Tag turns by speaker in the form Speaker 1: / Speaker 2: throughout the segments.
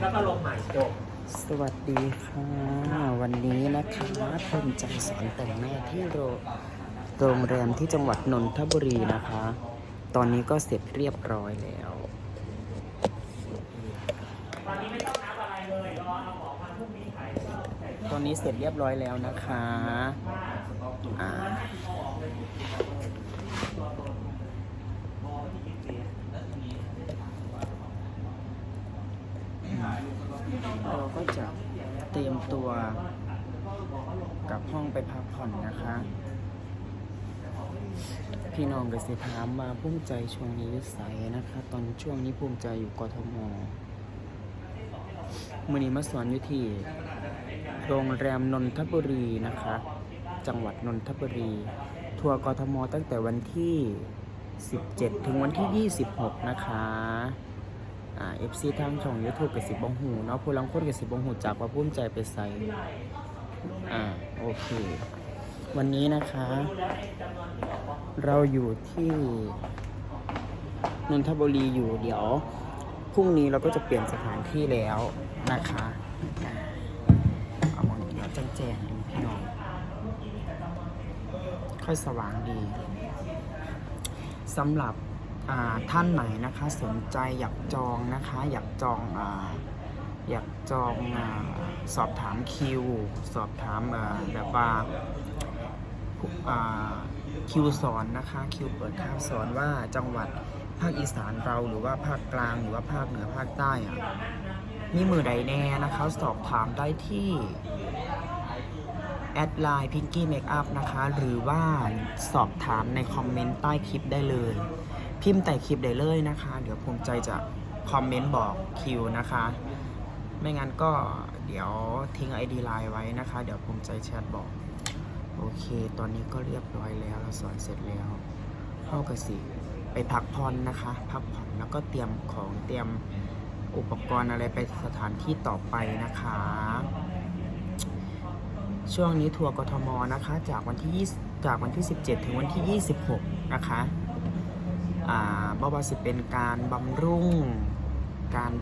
Speaker 1: แล้วก็ลงใหม่จบ
Speaker 2: สวัสดีค่ะ วันนี้นะคะภูมิใจสอนแต่งหน้าที่โรโรงแรมที่จังหวัดนนทบุรีนะคะ ตอนนี้ก็เสร็จเรียบร้อยแล้ว
Speaker 1: ตอนนี้ไม่ต้องนับอะไรเลยรอเอาของมาพรุ่งนี้ขายก็ใส่
Speaker 2: ตอนนี้เสร็จเรียบร้อยแล้วนะคะ อ่า เราก็จะเตรียมตัวกลับห้องไปพักผ่อนนะคะ พี่น้องกสิถามมาภูมิใจช่วงนี้วิสัยนะคะ ตอนช่วงนี้ภูมิใจอยู่กทมมือนี้มาสอนอยู่ที่โรงแรมนนทบุรีนะคะ จังหวัดนนทบุรี ทัวร์กทมตั้งแต่วันที่ 17 ถึงวันที่ 26 นะคะ อ่า FC ทางช่อง YouTube กับสิบองหูเนาะผู้ลังคนกับสิบองหูจากว่าภูมิใจไปใส่อ่าโอเค วันนี้นะคะ เราอยู่ที่นนทบุรีอยู่เดี๋ยวพรุ่งนี้เราก็จะเปลี่ยนสถานที่แล้วนะคะเอามองเดี๋ยวแจ้งๆดูพี่น้องค่อยสว่างดีสำหรับ ท่านไหนนะคะสนใจอยากจองนะคะอยากจองออยากจองอสอบถามคิว สอบถามแบบว่าคิวสอนนะคะคิวเปิดทาสอนว่าจังหวัดภาคอีสานเราหรือว่าภาคกลางหรือว่าภาคเหนือภาคใต้อะมีมือใดแน่นะคะสอบถามได้ที่แอดไลน์พิงกี้เมคอัพนะคะ หรือว่าสอบถามในคอมเมนต์ใต้คลิปได้เลย พิมพ์แต่คลิปได้เลยนะคะ เดี๋ยวภูมิใจจะคอมเมนต์บอกคิวนะคะ ไม่งั้นก็เดี๋ยวทิ้ง ID ไลน์ไว้นะคะ เดี๋ยวภูมิใจแชทบอก โอเค ตอนนี้ก็เรียบร้อยแล้วเราสอนเสร็จแล้วเข้ากสิไปพักผ่อนนะคะ พักผ่อนแล้วก็เตรียมของเตรียมอุปกรณ์อะไรไปสถานที่ต่อไปนะคะ ช่วงนี้ทัวร์กทมนะคะ จากวันที่ 20 จากวันที่ 17 ถึงวันที่ 26 นะคะ อ่าบ่ว่าสิเป็นการบำรุง การ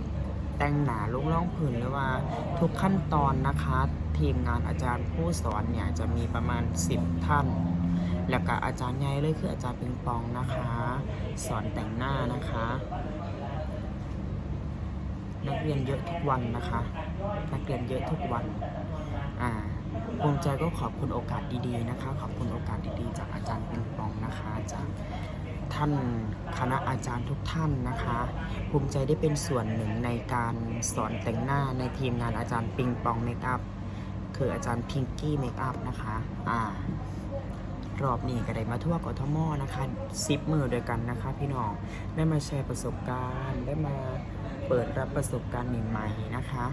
Speaker 2: แต่งหนาลุกล่องผืนหรือว่าทุกขั้นตอนนะคะ ทีมงานอาจารย์ผู้สอนเนี่ยจะมีประมาณ 10 ท่าน แล้วก็อาจารย์ใหญ่เลยคืออาจารย์ปิงปองนะคะ สอนแต่งหน้านะคะ นักเรียนเยอะทุกวันนะคะ นักเรียนเยอะทุกวันอ่าภูมิใจก็ขอบคุณโอกาสดีๆนะคะ ขอบคุณโอกาสดีๆ จากอาจารย์ปิง ท่านคณะอาจารย์ทุกท่านนะคะ ภูมิใจได้เป็นส่วนหนึ่งในการสอนแต่งหน้าในทีมงานอาจารย์ปิงปองเมคอัพคืออาจารย์พิงกี้เมคอัพนะคะอ่ารอบนี้ก็ได้มาทั่วกทมนะคะซิปมือด้วยกันนะคะ พี่น้องได้มาแชร์ประสบการณ์ ได้มาเปิดรับประสบการณ์ใหม่ๆนะคะ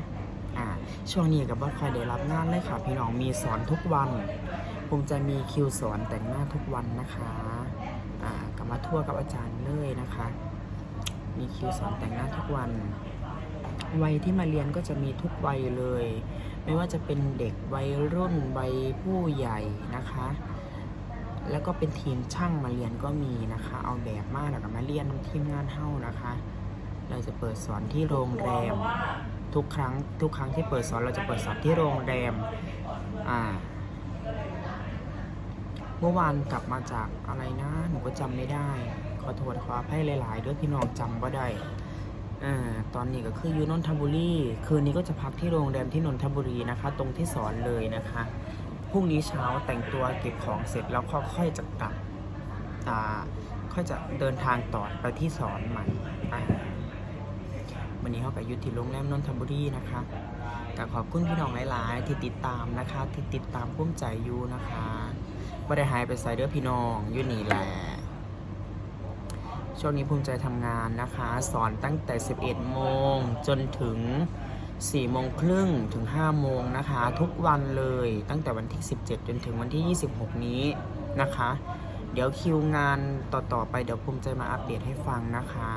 Speaker 2: อ่าช่วงนี้กับว่าใครได้รับงานเลยค่ะ พี่น้องมีสอนทุกวัน ผมจะมีคิวสอนแต่งหน้าทุกวันนะคะอ่ากลับมาทั่วกับอาจารย์เลยนะคะ มีคิวสอนแต่งหน้าทุกวัน วัยที่มาเรียนก็จะมีทุกวัยเลย ไม่ว่าจะเป็นเด็กวัยรุ่นวัยผู้ใหญ่นะคะ แล้วก็เป็นทีมช่างมาเรียนก็มีนะคะ เอาแบบมาแล้วก็มาเรียนทีมงานเฮ้านะคะ เราจะเปิดสอนที่โรงแรมทุกครั้งทุกครั้งที่เปิดสอนเราจะเปิดสอนที่โรงแรมอ่า มื่อวานกลับมาจากอะไรนะหนูก็จำไม่ได้ ขอโทษขออภัยหลายๆด้วยพี่น้องจำก็ได้อ่าตอนนี้ก็คืออยู่นนทบุรีคืนนี้ก็จะพักที่โรงแรมที่นนทบุรีนะคะ ตรงที่สอนเลยนะคะพรุ่งนี้เช้าแต่งตัวเก็บของเสร็จแล้วค่อยจะกลับอ่าค่อยจะเดินทางต่อไปที่สอนใหม่อ่าวันนี้เขากับยุทธที่โรงแรมนนทบุรีนะคะก็ขอบคุณพี่น้องหลาย ๆ ที่ติดตามนะคะ ที่ติดตามพุ่มใจอยู่นะคะ ม่ได้หายไปใส่เด้อพี่น้องอยู่นี่แหละช่วงนี้ภูมิใจทำงานนะคะ สอนตั้งแต่ 11 โมงจนถึง 4 โมงครึ่งถึง 5 โมงนะคะ ทุกวันเลยตั้งแต่วันที่ 17 จนถึงวันที่ 26 นี้นะคะ เดี๋ยวคิวงานต่อ ๆ ไปเดี๋ยวภูมิใจมาอัปเดตให้ฟังนะคะ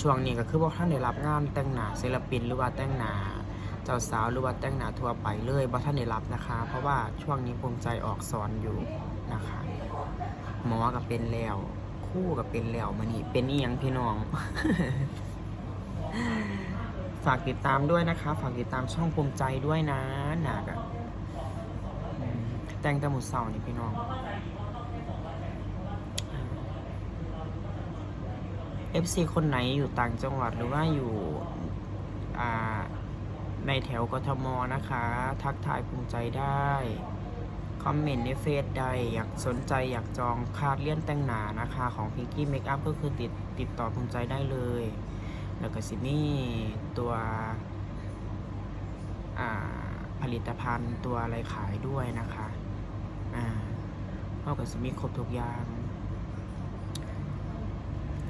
Speaker 2: ช่วงนี้ก็คือบอกท่านได้รับงานแต่งหน้าศิลปินหรือว่าแต่งหน้า เจ้าสาวหรือว่าแต่งหน้าทั่วไปเลยบอกท่านได้รับนะคะ เพราะว่าช่วงนี้ภูมิใจออกสอนอยู่นะคะหมอกับเป็นแล้ว คู่กับเป็นแล้วมันนี่เป็นอีหยังพี่น้อง ฝากติดตามด้วยนะคะ ฝากติดตามช่องภูมิใจด้วยนะหนักอะแต่งแตะหมุดเสานี่พี่น้อง FC คนไหนอยู่ต่างจังหวัดหรือว่าอยู่ อ่า ในแถวกทมนะคะ ทักทายภูมิใจได้ คอมเมนต์ในเฟซได้อยากสนใจอยากจองคาดเลี่ยนแต่งหนานะคะ ของพิงกี้เมคอัพก็คือติดติดต่อภูมิใจได้เลย แล้วก็สิมีตัวผลิตภัณฑ์ตัวอะไรขายด้วยนะคะอ่าเท่ากับสิมีครบทุกอย่าง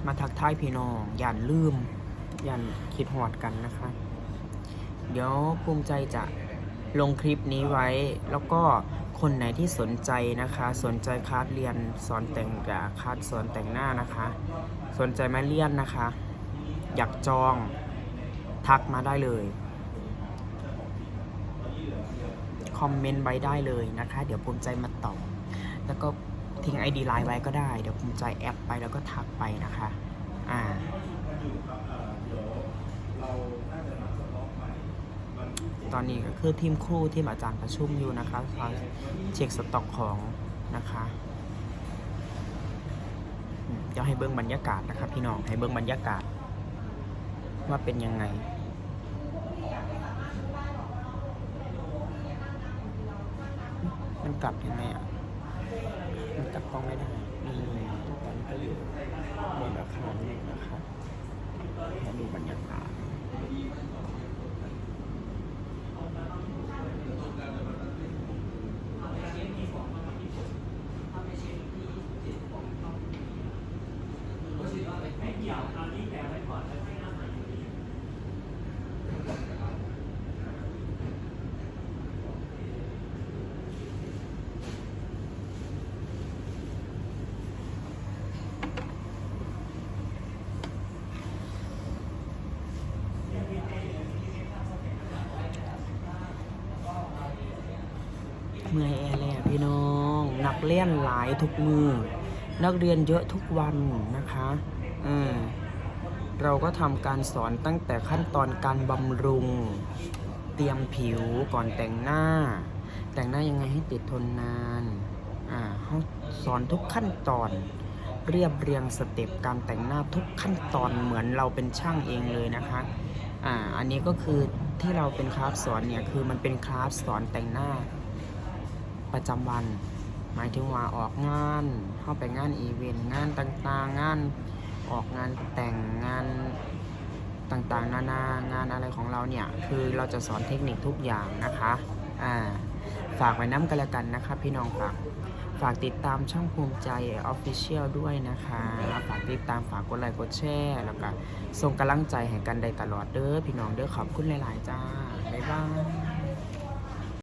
Speaker 2: มาทักทายพี่น้องอย่าลืมอย่าคิดหอดกันนะคะ เดี๋ยวภูมิใจจะลงคลิปนี้ไว้ แล้วก็คนไหนที่สนใจนะคะ สนใจคลาสเรียนสอนแต่งกับคลาสสอนแต่งหน้านะคะ สนใจมาเรียนนะคะ อยากจองทักมาได้เลยคอมเมนต์ไว้ได้เลยนะคะ เดี๋ยวภูมิใจมาตอบแล้วก็ทิ้ง ID ไลน์ไว้ก็ได้ เดี๋ยวภูมิใจแอปไปแล้วก็ทักไปนะคะ อ่า ตอนนี้ก็คือทีมครูทีมอาจารย์ประชุมอยู่นะคะคอยเช็คสต็อกของนะคะเดี๋ยวให้เบิ้งบรรยากาศนะครับพี่น้องให้เบิ้งบรรยากาศ ว่าเป็นยังไงมันกลับยังไงอะมันกลับกล้องไม่ได้นี่ตอนนี้ก็อยู่บนอาคารนี่นะครับให้ดูบรรยากาศ มื่อยแอร์เลยพี่น้อง นักเรียนหลายทุกมือ นักเรียนเยอะทุกวันนะคะอืมเราก็ทำการสอนตั้งแต่ขั้นตอนการบำรุง เตรียมผิวก่อนแต่งหน้า แต่งหน้ายังไงให้ติดทนนานอ่าเขาสอนทุกขั้นตอน เรียบเรียงสเต็ปการแต่งหน้าทุกขั้นตอนเหมือนเราเป็นช่างเองเลยนะคะอ่าอันนี้ก็คือที่เราเป็นคลาสสอนเนี่ยคือมันเป็นคลาสสอนแต่งหน้า ประจำวัน หมายถึงว่าออกงานเข้าไปงานอีเวนต์งานต่างๆ งานออกงานแต่งงานต่างๆ นานางานอะไรของเราเนี่ย คือเราจะสอนเทคนิคทุกอย่างนะคะอ่าฝากไว้น้ำกันละกันนะคะ พี่น้องฝากฝากติดตามช่องภูมิใจ Official ด้วยนะคะ ฝากติดตามฝากกดไลค์กดแชร์แล้วก็ส่งกำลังใจให้กันได้ตลอดเด้อพี่น้องเด้อขอบคุณหลาย ๆ จ้า บ๊ายบาย